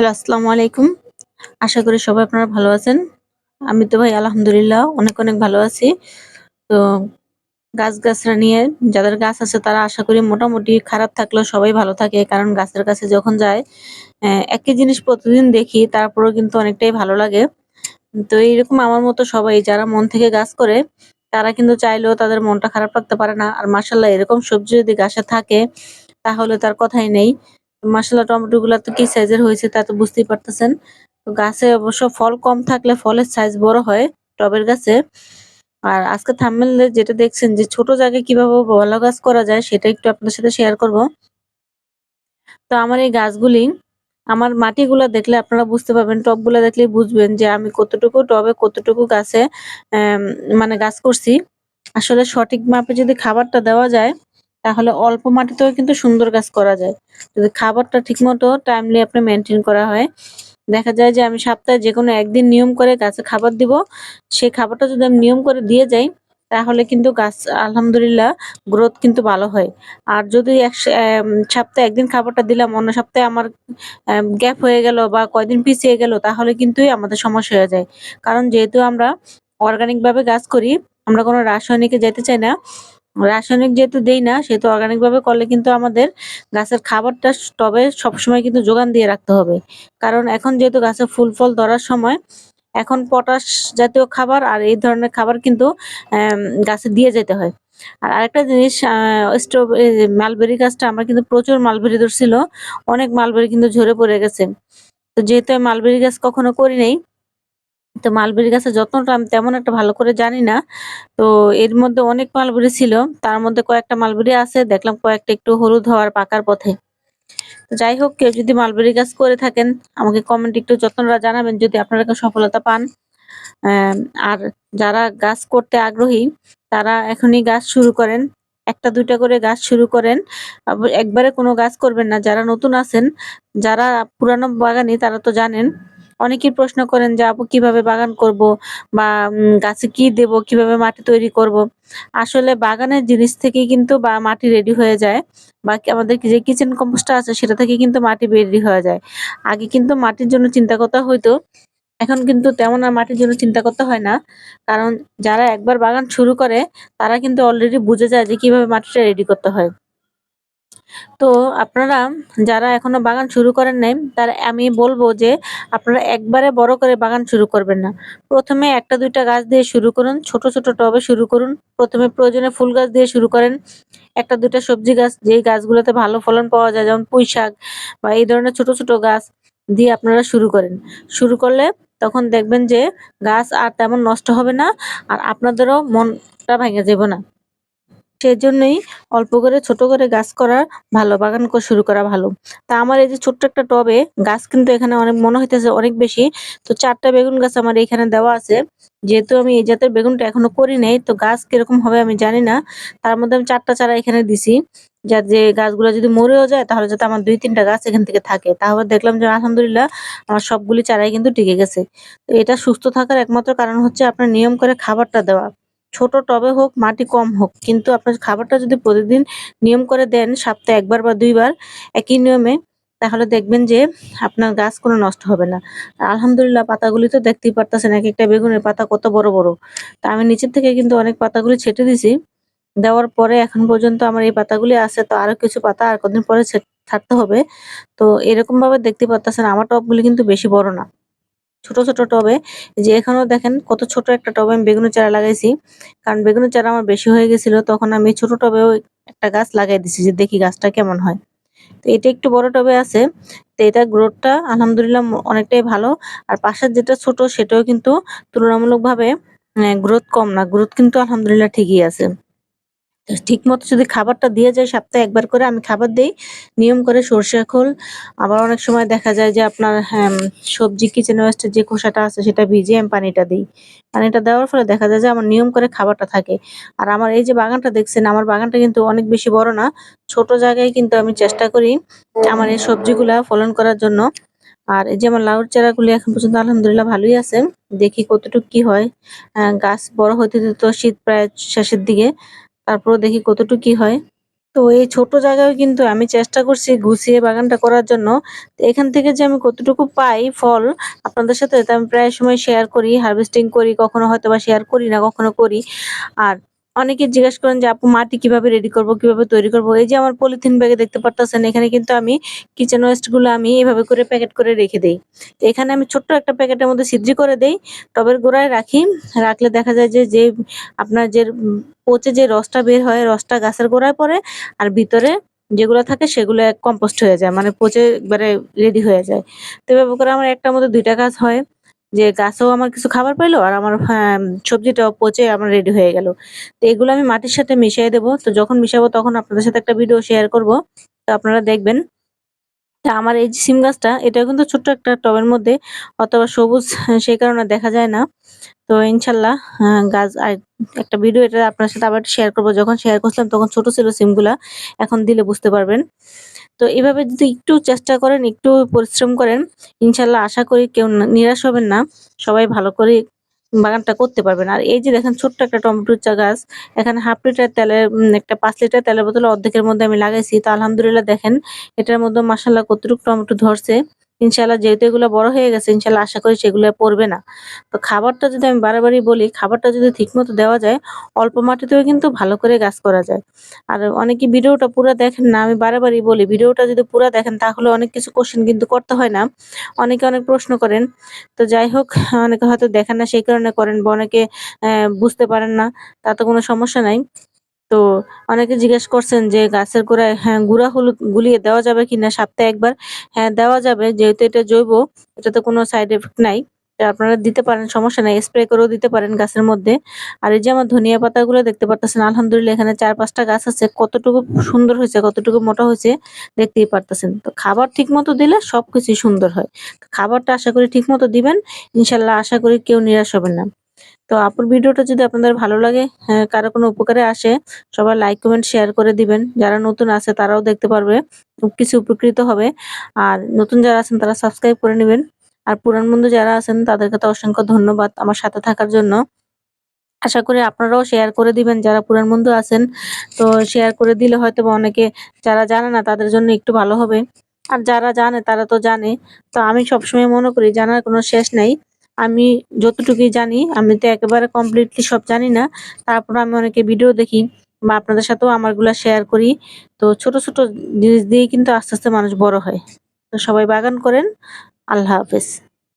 Hello, আসসালামু আলাইকুম। আশা করি সবাই আপনারা ভালো আছেন। আমি তো ভাই আলহামদুলিল্লাহ অনেক অনেক ভালো আছি। তো গাছ গাছরা নিয়ে যাদের গাছ আছে তারা আশা করি মোটামুটি খারাপ থাকলেও সবাই ভালো থাকে, কারণ গাছের কাছে যখন যায় একই জিনিস প্রতিদিন দেখি, তারপরেও কিন্তু অনেকটাই ভালো লাগে। তো এইরকম আমার মতো সবাই যারা মন থেকে গাছ করে, তারা কিন্তু চাইলেও তাদের মনটা খারাপ রাখতে পারে না। আর মাসাল্লাহ এরকম সবজি যদি গাছে থাকে, তাহলে তার কথাই নেই। মাসাল্লাহ টমেটো গুলা তো কি সাইজের হয়েছে তা তো বুঝতেই পারতেছেন। তো গাছে অবশ্য ফল কম থাকলে ফলের সাইজ বড় হয় টবের গাছে। আর আজকে থাম্বনেলে যেটা দেখছেন যে ছোট জায়গায় কীভাবে ভালো গাছ করা যায় সেটা একটু আপনার সাথে শেয়ার করব। তো আমার এই গাছগুলি, আমার মাটিগুলা দেখলে আপনারা বুঝতে পারবেন, টবগুলা দেখলে বুঝবেন যে আমি কতটুকু টবে কতটুকু গাছে মানে গাছ করছি। আসলে সঠিক মাপে যদি খাবারটা দেওয়া যায় তাহলে অল্প মাটিতেও কিন্তু সুন্দর গাছ করা যায়। যদি খাবারটা ঠিকমতো টাইমলি আপনি মেনটেন করা হয়, দেখা যায় যে আমি সপ্তাহে যে কোনো একদিন নিয়ম করে গাছে খাবার দিব সেই খাবারটা যদি আমি নিয়ম করে দিয়ে যাই, তাহলে কিন্তু গাছ আলহামদুলিল্লাহ গ্রোথ কিন্তু ভালো হয়। আর যদি এক সপ্তাহে একদিন খাবারটা দিলাম, অন্য সপ্তাহে আমার গ্যাপ হয়ে গেল বা কয়দিন পিছিয়ে গেল, তাহলে কিন্তু আমাদের সমস্যা হয়ে যায়। কারণ যেহেতু আমরা অর্গানিকভাবে গাছ করি, আমরা কোনো রাসায়নিকে যেতে চাই না রাসায়নিক যেহেতু দেই না, সেহেতু অর্গানিক ভাবে করলে কিন্তু আমাদের গাছের খাবারটা টবে সবসময় কিন্তু যোগান দিয়ে রাখতে হবে। কারণ এখন যেহেতু গাছে ফুল ফল ধরার সময়, এখন পটাশ জাতীয় খাবার আর এই ধরনের খাবার কিন্তু গাছে দিয়ে যেতে হয়। আর আরেকটা জিনিস স্ট্রব মালবেরি গাছটা আমার কিন্তু প্রচুর মালবেরি ধরছিল, অনেক মালবেরি কিন্তু ঝরে পড়ে গেছে। তো যেহেতু মালবেরি গাছ কখনো করি নাই তো মালবেরি গাছের যত্নটা আমি তেমন একটা ভালো করে জানি না। তো এর মধ্যে অনেক মালবেরি ছিল, তার মধ্যে কয়েকটা মালবেরি আছে, দেখলাম কয়েকটা একটু হলুদ হওয়ার পাকার পথে। যাই হোক, কেউ যদি মালবেরি গাছ করে থাকেন, আমাকে কমেন্ট একটু যত্নরা জানাবেন যদি আপনারা সফলতা পান। আর যারা গাছ করতে আগ্রহী, তারা এখনই গাছ শুরু করেন, একটা দুইটা করে গাছ শুরু করেন। একবারে কোনো গাছ করবেন না, যারা নতুন আছেন, যারা পুরানো বাগানি, তারা তো জানেন অনেকেই প্রশ্ন করেন যে, আপু, কীভাবে বাগান করব? বা গাছে কি দেব? কীভাবে মাটি তৈরি করব? আসলে বাগানের জিনিস থেকেই কিন্তু বা, মাটি রেডি হয়ে যায়। বা আমাদের যে কিচেন কম্পোস্টটা আছে, সেটা থেকে কিন্তু মাটি রেডি হয়ে যায়। আগে কিন্তু মাটির জন্য চিন্তা করতে হইতো। এখন কিন্তু তেমন আর মাটির জন্য চিন্তা করতে হয় না। কারণ যারা একবার বাগান শুরু করে, তারা কিন্তু অলরেডি বুঝে যায় যে, কীভাবে মাটিটা রেডি করতে হয়। তো আপনারা যারা এখনও বাগান শুরু করেন নাই, তারা আমি বলব যে আপনারা একবারে বড় করে বাগান শুরু করবেন না। প্রথমে একটা দুইটা গাছ দিয়ে শুরু করুন, ছোট ছোট টবে শুরু করুন। প্রথমে প্রয়োজনে ফুল গাছ দিয়ে শুরু করেন। একটা দুইটা সবজি গাছ, যেই গাছগুলোতে ভালো ফলন পাওয়া যায়, যেমন পুঁই শাক বা এই ধরনের ছোট ছোট গাছ দিয়ে আপনারা শুরু করেন। শুরু করলে তখন দেখবেন যে গাছ আর তেমন নষ্ট হবে না, আর আপনাদেরও মনটা ভেঙে যাবে না। সেজন্যই অল্প করে ছোট করে গাছ করা ভালো, বাগান করা শুরু করা ভালো। তা আমার এই যে ছোট্ট একটা টবে গাছ কিন্তু এখানে অনেক, মনে হইতেছে অনেক বেশি। তো চারটা বেগুন গাছ আমার এখানে দেওয়া আছে। যেহেতু আমি এই জাতের বেগুনটা এখনও করি নাই, তো গাছ কীরকম হবে আমি জানি না। তার মধ্যে আমি চারটা চারা এখানে দিছি। যা যে গাছগুলো যদি মরেও যায়, তাহলে যাতে আমার দুই তিনটা গাছ এখান থেকে থাকে। তাহলে দেখলাম যে আলহামদুলিল্লাহ আমার সবগুলি চারাই কিন্তু টিকে গেছে। তো এটা সুস্থ থাকার একমাত্র কারণ হচ্ছে আপনার নিয়ম করে খাবারটা দেওয়া। ছোট টবে হোক, মাটি কম হোক, কিন্তু আপনার খাবারটা যদি প্রতিদিন নিয়ম করে দেন, সপ্তাহে একবার বা দুইবার একই নিয়মে, তাহলে দেখবেন যে আপনার গাছ কোনো নষ্ট হবে না। আলহামদুলিল্লাহ, পাতাগুলি তো দেখতেই পারতেছেন এক একটা বেগুনের পাতা কত বড় বড়। তা আমি নিচের থেকে কিন্তু অনেক পাতাগুলি ছেটে দিছি। দেওয়ার পরে এখন পর্যন্ত আমার এই পাতাগুলি আছে, তো আরও কিছু পাতা আর কদিন পরে ছাড়তে হবে। তো এরকম ভাবে দেখতে পারতেছেন, আমার টবগুলি কিন্তু বেশি বড় না। ছোট ছোট টবে। যে এখানেও দেখেন কত ছোট একটা টবে আমি বেগুনের চারা লাগাইছি। কারণ বেগুনের চারা আমার বেশি হয়ে গেছিল, তখন আমি ছোট টবেও একটা গাছ লাগাই দিছি যে দেখি গাছটা কেমন হয়। তো এটা একটু বড় টবে আছে, তো এটা গ্রোথটা আলহামদুলিল্লাহ অনেকটাই ভালো। আর পাশের যেটা ছোট সেটাও কিন্তু তুলনামূলকভাবে গ্রোথ কম না, গ্রোথ কিন্তু আলহামদুলিল্লাহ ঠিকই আছে। ঠিক মতো যদি খাবারটা দিয়ে যায় সপ্তাহে একবার করে আমি খাবার দিই। নিয়ম করে সর্ষে খোল। আবার অনেক সময় দেখা যায় যে আপনার হ্যাঁ, সবজি কিচেন ওয়েস্টের যে খোসাটা আছে সেটা ভিজিয়ে আমি পানিটা দিই। পানিটা দেওয়ার ফলে দেখা যায় যে আমার নিয়ম করে খাবারটা থাকে। আর আমার এই যে বাগানটা দেখছেন আমার বাগানটা কিন্তু অনেক বেশি বড় না। ছোট জায়গায় কিন্তু আমি চেষ্টা করি আমার এই সবজিগুলা ফলন করার জন্য। আর এই যে আমার লাউর চারাগুলি এখন পর্যন্ত আলহামদুলিল্লাহ ভালোই আছে। দেখি কতটুকু কি হয়। গাছ বড় হতে হতে তো শীত প্রায় শেষের দিকে। তারপর দেখি কতটুকু কি হয় তো এই ছোট জায়গায় কিন্তু আমি চেষ্টা করছি গুছিয়ে বাগানটা করার জন্য। তো এখান থেকে যে আমি কতটুকু পাই ফল আপনাদের সাথে আমি প্রায় সময় শেয়ার করি, হারভেস্টিং করি, কখনো হয়তো বা শেয়ার করি না, কখনো করি। আর অনেকে জিজ্ঞেস করেন যে আপু মাটি কীভাবে রেডি করব, কীভাবে তৈরি করব? এই যে আমার পলিথিন ব্যাগে দেখতে পারতেছেন এখানে কিন্তু আমি কিচেন ওয়েস্টগুলো আমি এভাবে করে প্যাকেট করে রেখে দেই। তো এখানে আমি ছোট্ট একটা প্যাকেটের মধ্যে ছিদ্রি করে দেই, টবের গোড়ায় রাখি। রাখলে দেখা যায় যে, যে আপনার যে পচে যে রসটা বের হয়, রসটা গাছের গোড়ায় পড়ে আর ভিতরে যেগুলো থাকে সেগুলো কম্পোস্ট হয়ে যায়। মানে পচে একবারে রেডি হয়ে যায়। তো এভাবে করে আমার একটার মধ্যে ২ টা কাজ হয়। যে গাছও আমার কিছু খাবার পেল আর আমার হ্যাঁ, সবজিটাও পচে আমার রেডি হয়ে গেল। তো এগুলো আমি মাটির সাথে মিশিয়ে দেবো তো যখন মিশাবো তখন আপনাদের সাথে একটা ভিডিও শেয়ার করব। তো আপনারা দেখবেন। তা আমার এই সিম গাছটা এটা কিন্তু ছোট্ট একটা টবের মধ্যে অথবা সবুজ সেই কারণে দেখা যায় না। তো ইনশাল্লাহ আ গাছ আর একটা ভিডিও এটা আপনার সাথে আবার শেয়ার করব যখন শেয়ার করছিলাম তখন ছোট ছিল সিমগুলা। এখন দিলে বুঝতে পারবেন। তো এভাবে যদি একটু চেষ্টা করেন, একটু পরিশ্রম করেন, ইনশাল্লাহ আশা করি কেউ নিরাশ হবেন না। সবাই ভালো করে বাগানটা করতে পারবেন। আর এই যে দেখেন ছোট্ট একটা টমেটোর চা গাছ, এখানে 1/2 লিটার তেলের একটা পাঁচ লিটার তেলের বোতলে অর্ধেকের মধ্যে আমি লাগাইছি। তো আলহামদুলিল্লাহ দেখেন এটার মধ্যে মাশাআল্লাহ কতটুকু টমেটো ধরছে। ইনশাআল্লাহ যেহেতু এগুলো বড় হয়ে গেছে ইনশাআল্লাহ আশা করি সেগুলো পড়বে না। তো খাবারটা যদি আমি বারবারই বলি, খাবারটা যদি ঠিকমতো দেওয়া যায়, অল্প মাটিতেও কিন্তু ভালো করে গাছ করা যায়। আর অনেকে ভিডিওটা পুরা দেখেন না। আমি বারবারই বলি ভিডিওটা যদি পুরা দেখেন তাহলে অনেক কিছু কোশ্চেন কিন্তু করতে হয় না। অনেকে অনেক প্রশ্ন করেন। তো যাই হোক অনেকে হয়তো দেখেন না সেই কারণে করেন বা অনেকে বুঝতে পারেন না। তাতে কোনো সমস্যা নাই। তো অনেকে জিজ্ঞেস করছেন যে গাছের গোড়ায় হ্যাঁ, গুঁড়া হলুদ গুলিয়ে দেওয়া যাবে কিনা সপ্তাহে একবার হ্যাঁ, দেওয়া যাবে। যেহেতু এটা জৈব, এটাতে কোনো সাইড এফেক্ট নাই। আপনারা দিতে পারেন সমস্যা নাই। স্প্রে করেও দিতে পারেন গাছের মধ্যে। আর এই যে আমার ধনিয়া পাতাগুলো দেখতে পারতেছেন আলহামদুলিল্লাহ এখানে চার পাঁচটা গাছ আছে। কতটুকু সুন্দর হয়েছে কতটুকু মোটা হয়েছে দেখতেই পারতেছেন। তো খাবার ঠিক মতো দিলে সবকিছুই সুন্দর হয়। খাবারটা আশা করি ঠিক মতো দিবেন। ইনশাল্লাহ আশা করি কেউ নিরাশ হবেন না। তো আপুর ভিডিওটা যদি আপনাদের ভালো লাগে, হ্যাঁ, কারও কোনো উপকারে আসে, সবাই লাইক, কমেন্ট, শেয়ার করে দিবেন। যারা নতুন আছে তারাও দেখতে পারবে। কিছু উপকৃত হবে। আর নতুন যারা আছেন তারা সাবস্ক্রাইব করে নেবেন আর পুরান বন্ধু যারা আছেন তাদেরকে তো অসংখ্য ধন্যবাদ আমার সাথে থাকার জন্য। আশা করি আপনারাও শেয়ার করে দিবেন যারা পুরান বন্ধু আছেন। তো শেয়ার করে দিলে হয়তোবা অনেকে যারা জানে না তাদের জন্য একটু ভালো হবে। আর যারা জানে তারা তো জানে। তো আমি সবসময় মনে করি জানার কোনো শেষ নাই। আমি যতটুকুই জানি আমি তো একেবারে কমপ্লিটলি সব জানি না। তারপর আমি অনেকে ভিডিও দেখি বা আপনাদের সাথেও আমারগুলা শেয়ার করি। তো ছোট, ছোট জিনিস দিয়েই কিন্তু আস্তে, আস্তে মানুষ বড় হয়। তো সবাই বাগান করেন। আল্লাহ হাফেজ।